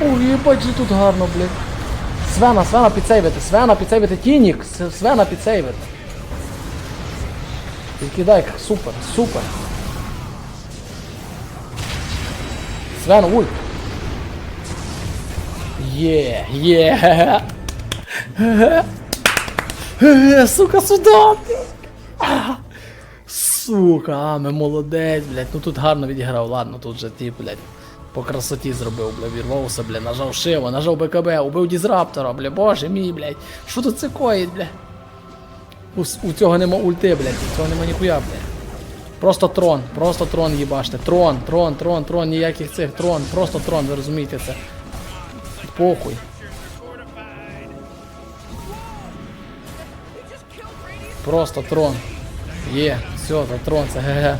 Ой, їбать же тут гарно, блядь. Свена, Свена підсейвити, Свена підсейвити, Тінік, Свена підсейвити. Відкидай, супер, супер. Свена, ульт. Є, є. Е, Сука, сюда! Сука, а, ми молодець, блядь. Ну тут гарно відіграв, ладно, тут же ти, блядь. По красоті зробив, бля, вірвався, бля, нажав Шиво, нажав БКБ, убив Дізраптора, бля, боже мій, блядь. Що тут це коїть, бля? У, у цього нема ульти, блядь, у цього нема ніхуя, блядь. Просто трон, просто трон їбаште. Трон, трон, трон, трон, ніяких цих, трон, просто трон, ви розумієте це. Похуй. Просто трон. Є, все, за трон, це ГГ.